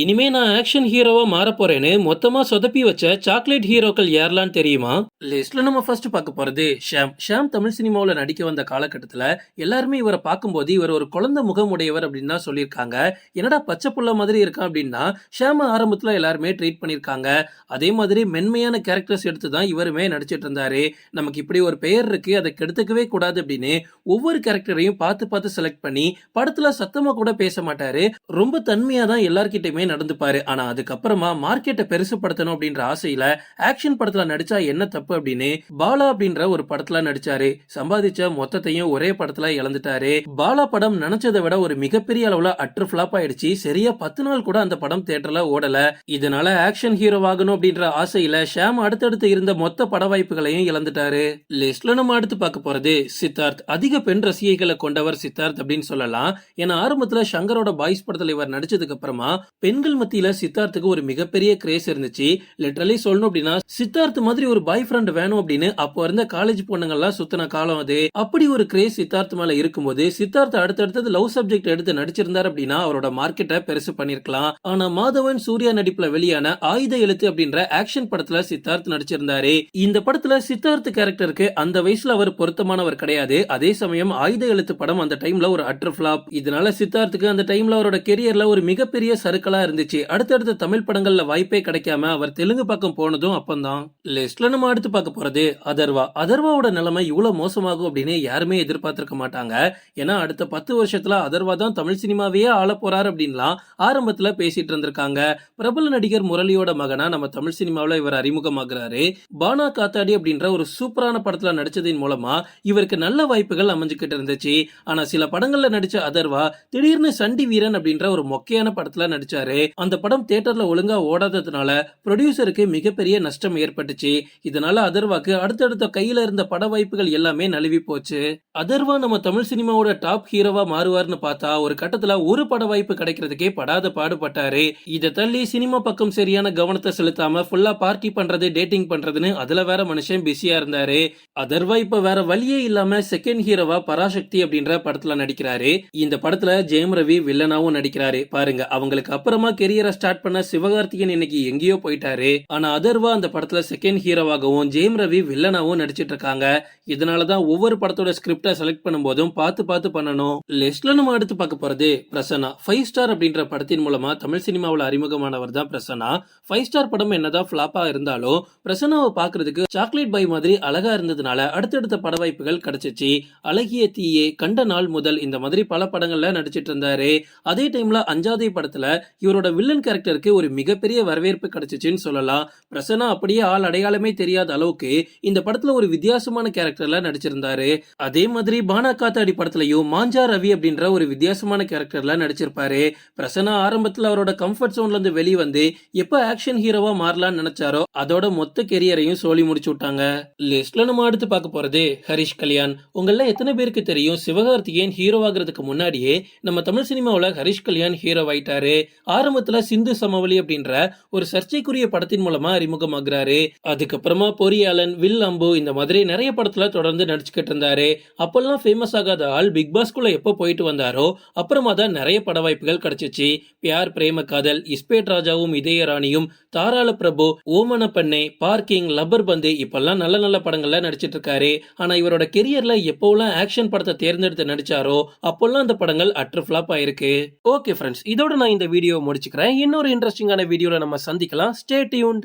இனிமே நான் ஆக்ஷன் ஹீரோவா மாற போறேன்னு மொத்தமா சொதப்பி வச்ச சாக்லேட் ஹீரோக்கள் யாரெல்லாம் தெரியுமா? லிஸ்ட்ல நம்ம ஃபர்ஸ்ட் பார்க்க போறது ஷாம். ஷாம் தமிழ் சினிமாவில் நடிக்க வந்த காலகட்டத்தில் எல்லாருமே இவரை பார்க்கும்போது இவர் ஒரு குழந்தை முகம் உடையவர் அப்படின்னு தான் சொல்லியிருக்காங்க. என்னடா பச்சை புள்ள மாதிரி இருக்கான் அப்படின்னா ஷாம ஆரம்பத்தில் எல்லாருமே ட்ரீட் பண்ணியிருக்காங்க. அதே மாதிரி மென்மையான கேரக்டர்ஸ் எடுத்து தான் இவருமே நடிச்சிட்டு இருந்தாரு. நமக்கு இப்படி ஒரு பெயர் இருக்கு அதை கெடுத்துக்கவே கூடாது அப்படின்னு ஒவ்வொரு கேரக்டரையும் பார்த்து பார்த்து செலக்ட் பண்ணி படத்துல சத்தமா கூட பேச மாட்டாரு. ரொம்ப தன்மையா தான் எல்லார்கிட்டயுமே எல்லாமே நடந்துப்பாரு. ஆனா அதுக்கப்புறமா மார்க்கெட்டை பெருசுப்படுத்தணும் அப்படின்ற ஆசையில ஆக்ஷன் படத்துல நடிச்சா என்ன தப்பு அப்படின்னு பாலா அப்படின்ற ஒரு படத்துல நடிச்சாரு. சம்பாதிச்ச மொத்தத்தையும் ஒரே படத்துல இழந்துட்டாரு. பாலா படம் நினைச்சதை விட ஒரு மிகப்பெரிய அளவுல அட்ரு ஃபிளாப் ஆயிடுச்சு. சரியா பத்து நாள் கூட அந்த படம் தேட்டர்ல ஓடல. இதனால ஆக்ஷன் ஹீரோ ஆகணும் அப்படின்ற ஆசையில ஷாம் அடுத்தடுத்து இருந்த மொத்த பட வாய்ப்புகளையும் இழந்துட்டாரு. லிஸ்ட்ல நம்ம அடுத்து பார்க்க போறது சித்தார்த். அதிக பெண் ரசிகைகளை கொண்டவர் சித்தார்த் அப்படின்னு சொல்லலாம். ஏன்னா ஆரம்பத்துல சங்கரோட பாய்ஸ் படத்துல இவர் நடிச்சதுக்கு அப்புறமா பெண் பெண்கள் மத்தியில சித்தார்த்துக்கு ஒரு மிகப்பெரிய கிரேஸ் இருந்துச்சு. லிட்டரலி சொல்லணும் அப்படின்னா சித்தார்த் மாதிரி ஒரு பாய் ஃப்ரெண்ட் வேணும் அப்படின்னு அப்போ இருந்த காலேஜ் பொண்ணுங்கள்லாம் சுத்தின காலம் அது. அப்படி ஒரு கிரேஸ் சித்தார்த் மேல இருக்கும்போது சித்தார்த் அடுத்தடுத்தது லவ் சப்ஜெக்ட் எடுத்து நடிச்சிருந்தார் அப்படின்னா அவரோட மார்க்கெட்டை பெருசு பண்ணிருக்கலாம். ஆனா மாதவன் சூர்யா நடிப்புல வெளியான ஆயுத எழுத்து அப்படின்ற ஆக்ஷன் படத்துல சித்தார்த் நடிச்சிருந்தாரு. இந்த படத்துல சித்தார்த் கேரக்டருக்கு அந்த வயசுல அவர் பொருத்தமானவர் கிடையாது. அதே சமயம் ஆயுத எழுத்து படம் அந்த டைம்ல ஒரு அட்ரு இதனால சித்தார்த்துக்கு அந்த டைம்ல அவரோட கெரியர்ல ஒரு மிகப்பெரிய சருக்கள் இருந்துச்சு. அடுத்தடுத்த தமிழ் படங்கள்ல வாய்ப்பே கிடைக்காம அவர் தெலுங்கு பக்கம் போனதும் அப்பந்தான். லிஸ்ட்ல நம்ம அடுத்து பார்க்க போறது அதர்வா. அதர்வாவோட நிலைமை இவ்வளவு மோசமாகும் அப்படின்னு யாருமே எதிர்பார்த்திருக்க மாட்டாங்க. ஏன்னா அடுத்த பத்து வருஷத்துல அதர்வா தான் தமிழ் சினிமாவையே ஆள போறாரு அப்படின்லாம் ஆரம்பத்துல பேசிட்டு இருந்திருக்காங்க. பிரபல நடிகர் முரளியோட மகனா நம்ம தமிழ் சினிமாவில் இவர் அறிமுகமாகிறாரு. பானா காத்தாடி அப்படின்ற ஒரு சூப்பரான படத்துல நடிச்சதின் மூலமா இவருக்கு நல்ல வாய்ப்புகள் அமைஞ்சுக்கிட்டு இருந்துச்சு. ஆனா சில படங்கள்ல நடிச்ச அதர்வா திடீர்னு சண்டி வீரன் அப்படின்ற ஒரு மொக்கையான படத்துல நடிச்சாரு. அந்த படம் தியேட்டர்ல ஒழுங்கா ஓடாததுனால ப்ரொடியூசருக்கு மிகப்பெரிய நஷ்டம் ஏற்பட்டுச்சு. இதனால அதர்வாக்கு அடுத்தடுத்த கையில இருந்த பட வாய்ப்புகள் எல்லாமே நழுவி போச்சு. அதர்வா நம்ம தமிழ் சினிமாவோட டாப் ஹீரோவா மாறுவார்னு பார்த்தா ஒரு கட்டத்துல ஒரு பட வாய்ப்பு கிடைக்கிறதுக்கே படாத பாடுபட்டாரு. இதை தள்ளி சினிமா பக்கம் சரியான கவனத்தை செலுத்தாம ஃபுல்லா பார்ட்டி பண்றது டேட்டிங் பண்றதுன்னு அதுல வேற மனுஷன் பிஸியா இருந்தாரு. அதர்வா இப்ப வேற வழியே இல்லாம செகண்ட் ஹீரோவா பராசக்தி அப்படின்ற படத்துல நடிக்கிறாரு. இந்த படத்துல ஜெயம் ரவி வில்லனாவும் நடிக்கிறாரு. பாருங்க அவங்களுக்கு அப்புறம் கெரியரை ஸ்டார்ட் பண்ண சிவகார்த்திகேயன் இன்னைக்கு எங்கேயோ போயிட்டாரு. ஆனா அதர்வா அந்த படத்துல செகண்ட் ஹீரோவாகவும் ஜெயம் ரவி வில்லனாவும் நடிச்சிட்டு இருக்காங்க. இதனாலதான் ஒவ்வொரு படத்தோட ஸ்கிரிப்டை செலக்ட் பண்ணும்போதும் பார்த்து பார்த்து பண்ணணும். லிஸ்ட்ல நம்ம அடுத்து பார்க்க போறது பிரசன்னா. ஃபைவ் ஸ்டார் அப்படின்ற படத்தின் மூலமா தமிழ் சினிமாவில் அறிமுகமானவர் தான் பிரசன்னா. ஃபைவ் ஸ்டார் படம் என்னதான் ஃபிளாப்பா இருந்தாலும் பிரசன்னாவை பாக்குறதுக்கு சாக்லேட் பை மாதிரி அழகா இருந்ததுனால அடுத்தடுத்த பட வாய்ப்புகள் கிடைச்சிச்சு. அழகிய தீயே கண்ட நாள் முதல் இந்த மாதிரி பல படங்கள்ல நடிச்சிட்டு இருந்தாரு. அதே டைம்ல அஞ்சாதே படத்துல இவரோட வில்லன் கேரக்டருக்கு ஒரு மிகப்பெரிய வரவேற்பு கிடைச்சிச்சுன்னு சொல்லலாம். பிரசன்னா அப்படியே ஆள் அடையாளமே தெரியாத அளவுக்கு இந்த படத்துல ஒரு வித்தியாசமான கேரக்டர்ல நடிச்சிருந்தாரு. அதே மாதிரி பானா காத்தாடி படத்துலயும் மாஞ்சா ரவி அப்படின்ற ஒரு வித்தியாசமான கேரக்டர்ல நடிச்சிருப்பாரு. பிரசன்னா ஆரம்பத்துல அவரோட கம்ஃபர்ட் சோன்ல இருந்து வெளியே வந்து எப்ப ஆக்ஷன் ஹீரோவா மாறலாம்னு நினைச்சாரோ அதோட மொத்த கெரியரையும் சோழி முடிச்சு விட்டாங்க. லிஸ்ட்ல நம்ம அடுத்து பார்க்க போறது ஹரிஷ் கல்யாண். உங்கள எத்தனை பேருக்கு தெரியும் சிவகார்த்திகேயன் ஹீரோ ஆகிறதுக்கு முன்னாடியே நம்ம தமிழ் சினிமாவில் ஹரிஷ் கல்யாண் ஹீரோ ஆயிட்டாரு. ஆரம்பத்துல சிந்து சமவெளி அப்படின்ற ஒரு சர்ச்சைக்குரிய படத்தின் மூலமா அறிமுகமாகிறாரு. அதுக்கப்புறமா பொறியாளன் வில் அம்பு இந்த மாதிரி நிறைய படத்துல தொடர்ந்து நடிச்சுக்கிட்டு இருந்தாரு. அப்பெல்லாம் ஃபேமஸ் ஆகாத ஆள் பிக் பாஸ்குள்ள எப்போ போயிட்டு வந்தாரோ அப்புறமா தான் நிறைய பட வாய்ப்புகள் கிடைச்சிச்சு. பியார் பிரேம காதல் இஸ்பேட் ராஜாவும் இதயராணியும் தாராள பிரபு ஓமன பண்ணே பார்க்கிங் லப்பர் பந்து இப்பெல்லாம் நல்ல நல்ல படங்கள்ல நடிச்சிட்டு இருக்காரு. ஆனா இவரோட கெரியர்ல எப்போலாம் ஆக்ஷன் படத்தை தேர்ந்தெடுத்து நடிச்சாரோ அப்போல்லாம் அந்த படங்கள் அட்ரு ஃபிளாப் ஆயிருக்கு. ஓகே ஃப்ரெண்ட்ஸ் இதோட நான் இந்த வீடியோ முடிச்சுக்கிறேன். இன்னொரு இன்ட்ரெஸ்டிங்கான வீடியோவில் நம்ம சந்திக்கலாம். Stay tuned